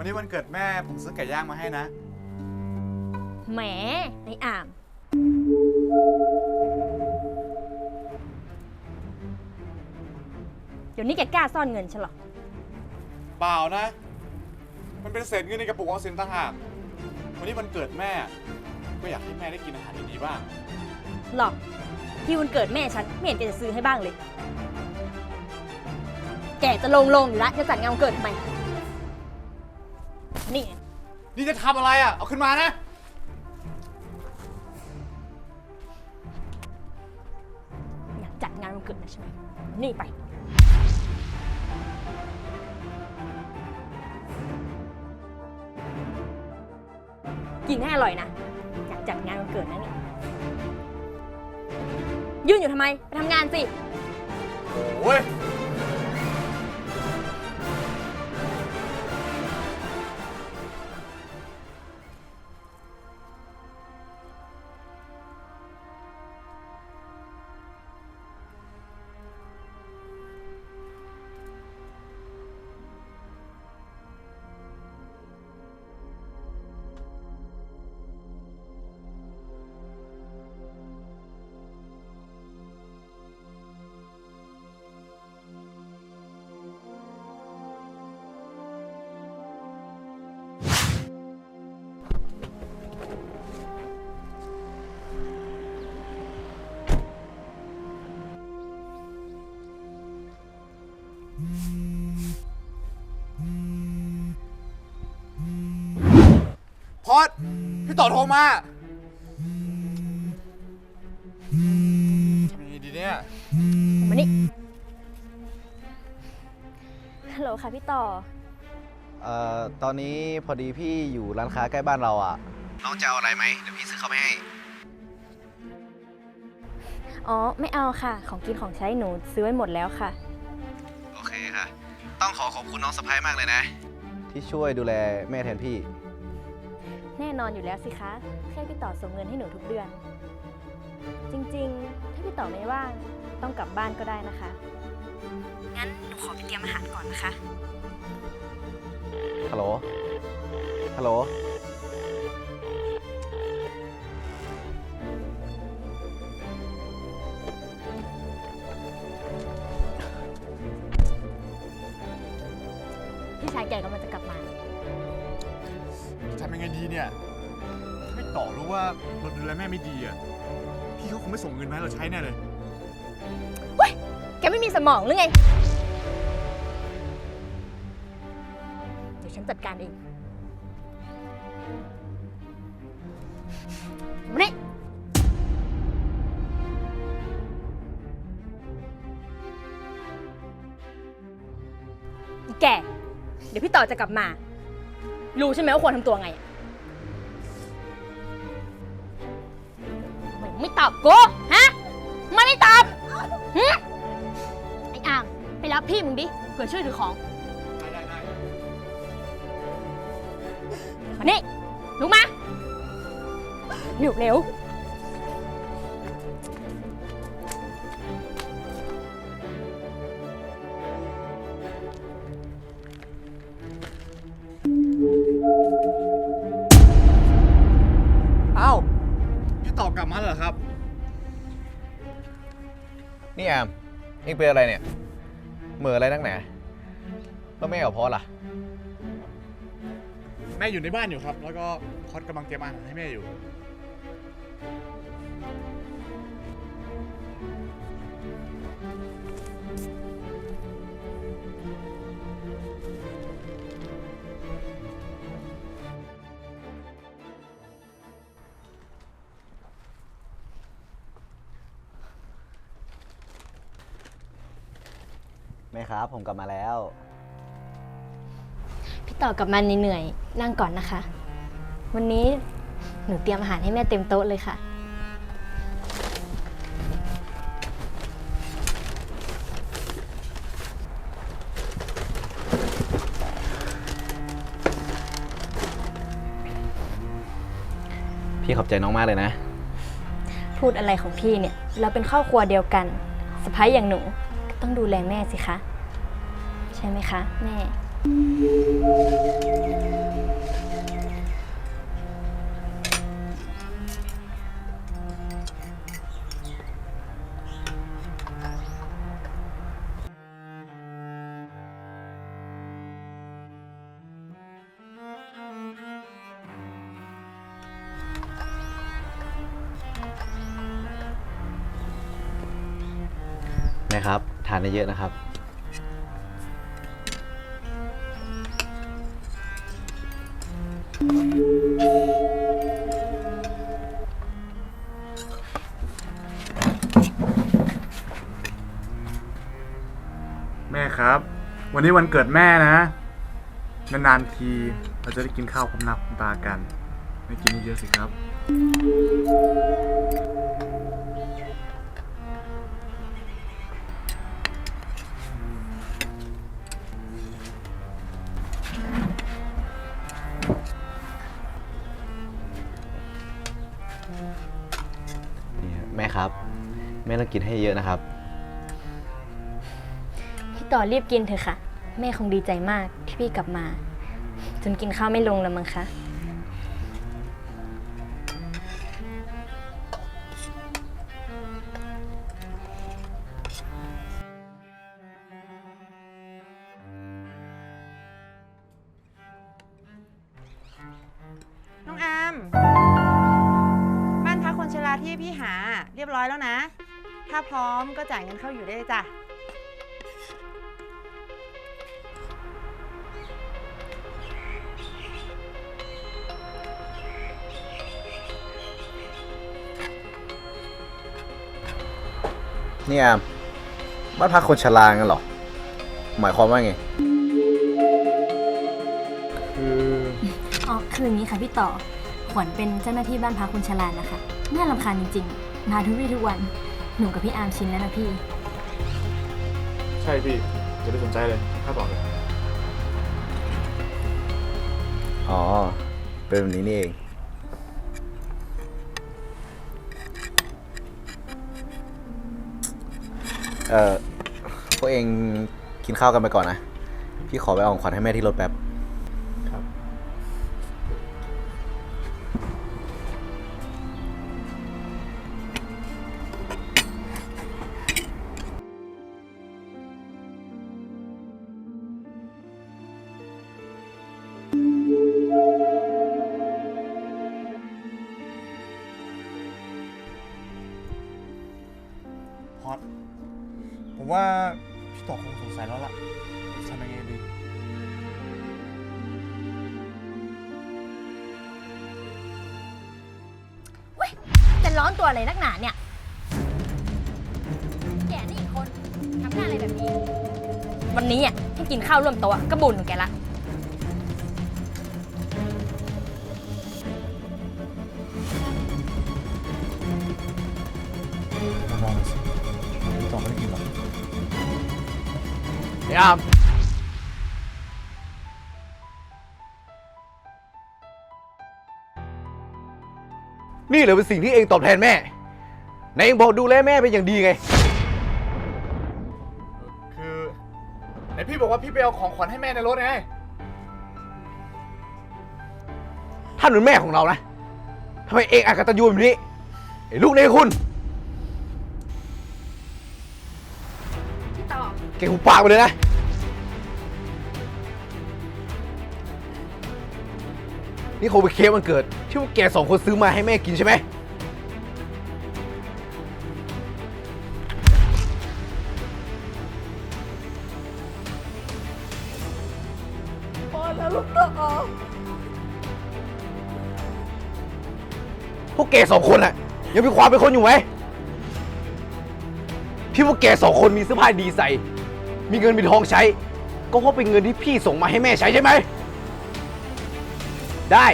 แม่ครับวันนี้วันเกิดแม่ผมซื้อไก่ย่างมาให้นะ แหมไอ้อ่างเดี๋ยวนี้แกกล้าซ่อนเงินฉันเหรอ เปล่านะ มันเป็นเศษเงินในกระปุกออมสินต่างหากวันนี้วันเกิดแม่ ก็อยากให้แม่ได้กินอาหารดีๆบ้าง หรอกที่วันเกิดแม่ฉันไม่เห็นแกจะซื้อให้บ้างเลย แกจะลงลงอยู่แล้วจะจัดงานวันเกิดทำไม นี่ไงนี่จะทำอะไรอะ เอาขึ้นมานะ อยากจัดงานวันเกิดนะใช่ไหมนี่ไป กินให้อร่อยนะ อยากจัดงานวันเกิดนะเนี่ยยืนอยู่ทำไม ไปทำงานสิ โอ้ย ต่อโทรมาทำยังไงดีเนี่ยมานี่ฮัลโหลค่ะพี่ต่อ เอ่อตอนนี้พอดีพี่อยู่ร้านค้าใกล้บ้านเราอะ น้องจะเอาอะไรไหมเดี๋ยวพี่ซื้อเข้าไปให้ อ๋อ ไม่เอาค่ะ ของกินของใช้หนูซื้อไว้หมดแล้วค่ะ โอเคค่ะ ต้องขอขอบคุณน้องสะพ้ายมากเลยนะ ที่ช่วยดูแลแม่แทนพี่ แน่นอนอยู่แล้วสิคะ แค่พี่ต่อส่งเงินให้หนูทุกเดือน จริงๆ ถ้าพี่ต่อไม่ว่าง ต้องกลับบ้านก็ได้นะคะ งั้นหนูขอไปเตรียมอาหารก่อนนะคะ ฮัลโหล ฮัลโหล พี่ชายแกกำลัง ต่อรู้ว่าเราดูแลแม่ไม่ดีอะ พี่เขาคงไม่ส่งเงินมาให้เราใช้แน่เลยเฮ้ย แกไม่มีสมองหรือไง เดี๋ยวฉันจัดการเองมานี่อีแก เดี๋ยวพี่ต่อจะกลับมา รู้ใช่ไหมว่าควรทำตัวไงอะ ตอบกูฮะไม่ไม่ตอบหึไอ้อ่างไปรับพี่มึงดิเผื่อช่วยถือของได้ได้ได้มานี่ลุกมาเร็วเร็ว นี่แอมเอ็งเป็นอะไรเนี่ย เหม่ออะไรนักหนาแล้วแม่กับพ่อล่ะ แม่อยู่ในบ้านอยู่ครับ แล้วก็พอดกำลังเตรียมอาหารให้แม่อยู่ แม่ครับ ผมกลับมาแล้ว พี่ต่อกลับมาเหนื่อยๆนั่งก่อนนะคะ วันนี้หนูเตรียมอาหารให้แม่เต็มโต๊ะเลยค่ะ พี่ขอบใจน้องมากเลยนะ พูดอะไรของพี่เนี่ย เราเป็นครอบครัวเดียวกันสะพ้ายอย่างหนูก็ ต้องดูแลแม่สิคะ ใช่ไหมคะแม่แม่ครับ ทานได้เยอะนะครับ แม่ครับ วันนี้วันเกิดแม่นะ นานๆทีเราจะได้กินข้าวพร้อมหน้าพร้อมตากัน ไม่กินเยอะสิครับ ครับ แม่ต้องกินให้เยอะนะครับ พี่ต่อรีบกินเถอะค่ะ แม่คงดีใจมากที่พี่กลับมา จนกินข้าวไม่ลงแล้วมั้งคะ บร้อยแล้วนะ ถ้าพร้อมก็จ่ายเงินเข้าอยู่ได้เลยจ้ะนี่อามบ้านพักคนชรางั้นเหรอ หมายความว่าไง คืออ๋อคืออย่างนี้ค่ะพี่ต่อ ขวัญเป็นเจ้าหน้าที่บ้านพักคนชรานะคะ น่ารำคาญจริงๆ มาทุกวี่ทุกวัน หนูกับพี่อาร์มชินแล้วนะพี่ ใช่พี่จะได้สนใจเลยข้าต่อเลยอ๋อ เป็นแบบนี้นี่เอง เอ่อพวกเองกินข้าวกันไปก่อนนะ พี่ขอไปเอาของขวัญให้แม่ที่รถแป๊บครับ พอดผมว่าพี่ต่อคงสงสัยแล้วล่ะจะทำยังไงดีจะร้อนตัวอะไรนักหนาเนี่ย แกนี่อีกคนทำหน้าอะไรแบบนี้ วันนี้อะให้กินข้าวร่วมโต๊ะก็บุญของแกละลองมองดูสิ พี่ต่อไม่ได้กินหรอกไอ้อามนี่เหรอเป็นสิ่งที่เองตอบแทนแม่ไหนเองบอกดูแลแม่เป็นอย่างดีไง คือไหนพี่บอกว่าพี่ไปเอาของขวัญให้แม่ในรถไงท่านเป็นแม่ของเรานะทำไมเองอากตันยูแบบนี้ไอ้ลูกในคุณ เก่งหุบปากไปเลยนะ นี่คงเป็นเค้กวันเกิด ที่พวกแกสองคนซื้อมาให้แม่กินใช่ไหมพวกแกสองคนอะยังมีความเป็นคนอยู่ไหมที่พวกแกสองคนมีเสื้อผ้าดีใส่ มีเงินมีทองใช้ ก็เพราะเป็นเงินที่พี่ส่งมาให้แม่ใช้ใช่ไหม ได้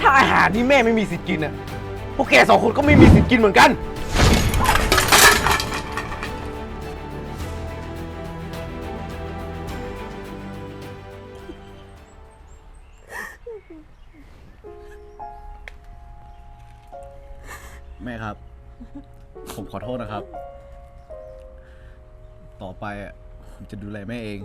ถ้าอาหารที่แม่ไม่มีสิทธิ์กินน่ะ พวกแกสองคนก็ไม่มีสิทธิ์กินเหมือนกัน แม่ครับ ผมขอโทษนะครับ ต่อไปอะผมจะดูแลแม่เอง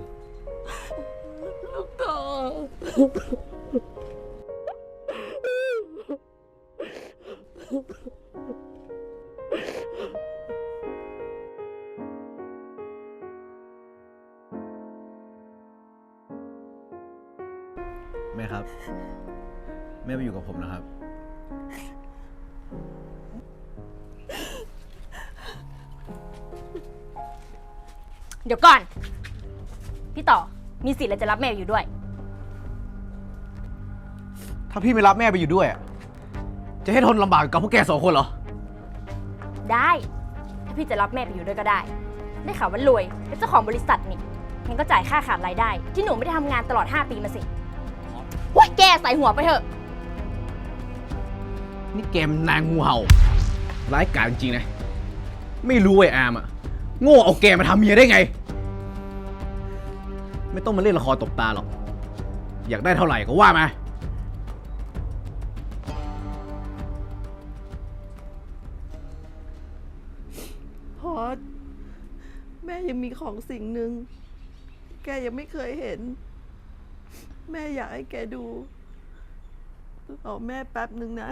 แม่ครับ แม่ไปอยู่กับผมนะครับ เดี๋ยวก่อน พี่ต่อมีสิทธิ์อะไรจะรับแม่อยู่ด้วย ถ้าพี่ไม่รับแม่ไปอยู่ด้วยอะจะให้ทนลำบากกับพวกแกสองคนเหรอ ได้ถ้าพี่จะรับแม่ไปอยู่ด้วยก็ได้ ได้ข่าวว่ารวยเป็นเจ้าของบริษัทนี่งั้นก็จ่ายค่าขาดรายได้ ที่หนูไม่ได้ทำงานตลอด 5 ปีมาสิว้ยแกใส่หัวไปเถอะ นี่แกมนนางงูเห่า ร้ายกาจจริงๆนะ ไม่รู้ไอ้อามอะ โง่เอาแกมาทำเมียได้ไง ไม่ต้องมาเล่นละครตบตาหรอก อยากได้เท่าไหร่ก็ว่ามา พอดแม่ยังมีของสิ่งหนึ่ง แกยังไม่เคยเห็น แม่อยากให้แกดูรอแม่แป๊บหนึ่งนะ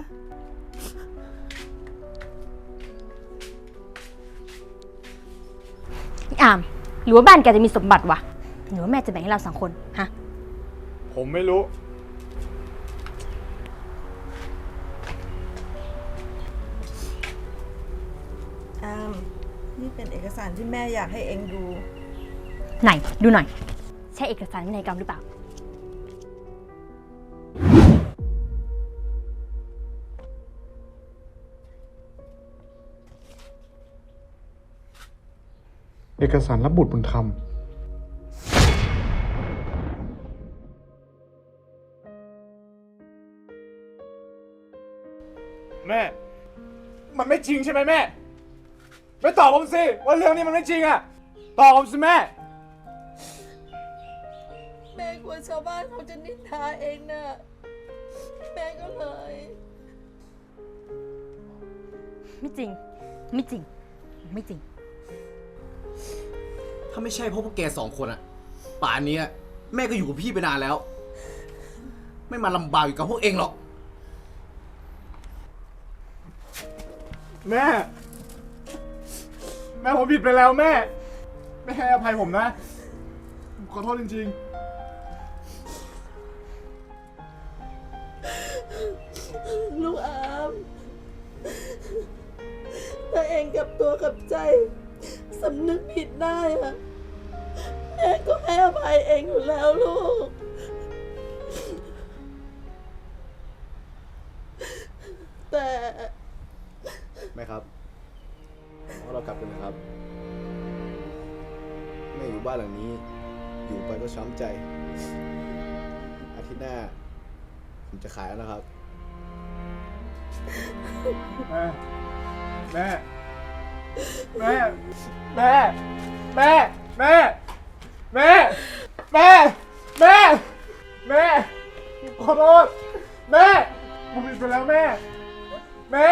อาม หรือว่าบ้านแกจะมีสมบัติวะ หรือว่าแม่จะแบ่งให้เราสองคน ฮะ ผมไม่รู้ อามนี่เป็นเอกสารที่แม่อยากให้เองดู ไหน ดูหน่อย ใช่เอกสารพินัยกรรมหรือเปล่า เอกสารรับบุตรบุญธรรม แม่ มันไม่จริงใช่ไหมแม่ไม่ตอบผมสิ ว่าเรื่องนี้มันไม่จริงอะตอบผมสิแม่ แม่กลัวชาวบ้านเขาจะนินทาเองนะแม่ก็เลย ไม่จริง ไม่จริง ไม่จริงถ้าไม่ใช่เพราะพวกแกสองคนอะป่านนี้อะแม่ก็อยู่กับพี่ไปนานแล้ว ไม่มาลำบากอยู่กับพวกเองหรอก แม่ แม่ผมผิดไปแล้วแม่ไม่ให้อภัยผมนะผมขอโทษจริงๆลูกอามถ้าเองกลับตัวกลับใจ สำนึกผิดได้อะ แม่ก็ให้อภัยเองอยู่แล้วลูก แต่แม่ครับว่าเรากลับกันนะครับ แม่อยู่บ้านหลังนี้ อยู่ไปก็ช้ำใจ อาทิตย์หน้า ผมจะขายแล้วนะครับ แม่ แม่ แม่ แม่ แม่ แม่ แม่ แม่ แม่ แม่ ขอโทษ แม่ผมผิดไปแล้วแม่ แม่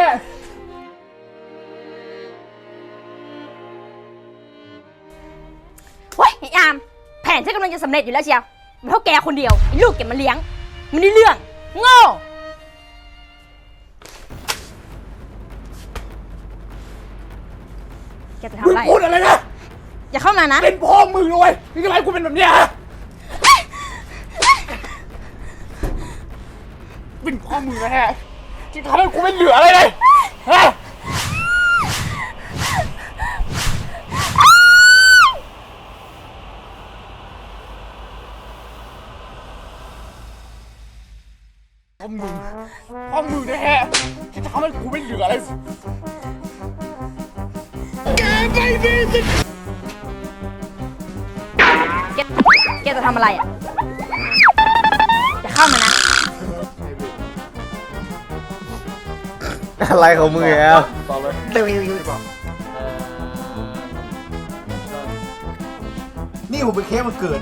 เฮ้ยไอ้อาม แผนฉันกำลังจะสำเร็จอยู่แล้วเชียวมันเท่าแกคนเดียวไอ้ลูกเก็บมาเลี้ยง มันได้เรื่อง โง่ แกจะทำมึงอะไร พูดอะไรนะ อย่าเข้ามานะ เป็นพ่อมึงเลยนี่ทำไมกูเป็นแบบเนี้ยฮะเป็นพ่อมึงนะฮะที่ทำให้กูไม่เหลืออะไรเลยฮะพ่อมึงพ่อมึงนะฮะที่ทำให้กูไม่เหลืออะไร แกไม่มีสิทธิ์ อะไรอะอย่าเข้ามานะ อะไรของมึงแอลนี่ผมเป็นเค้กมันเกิด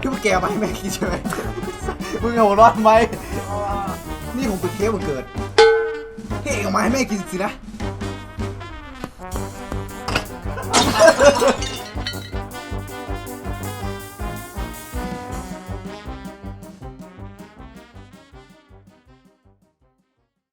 ที่มันแกเอามาให้แม่กินใช่ไหมมึงหัวเร้อนไหมนี่ผมเป็นเค้กมันเกิดที่เองเอามาให้แม่กินสินะ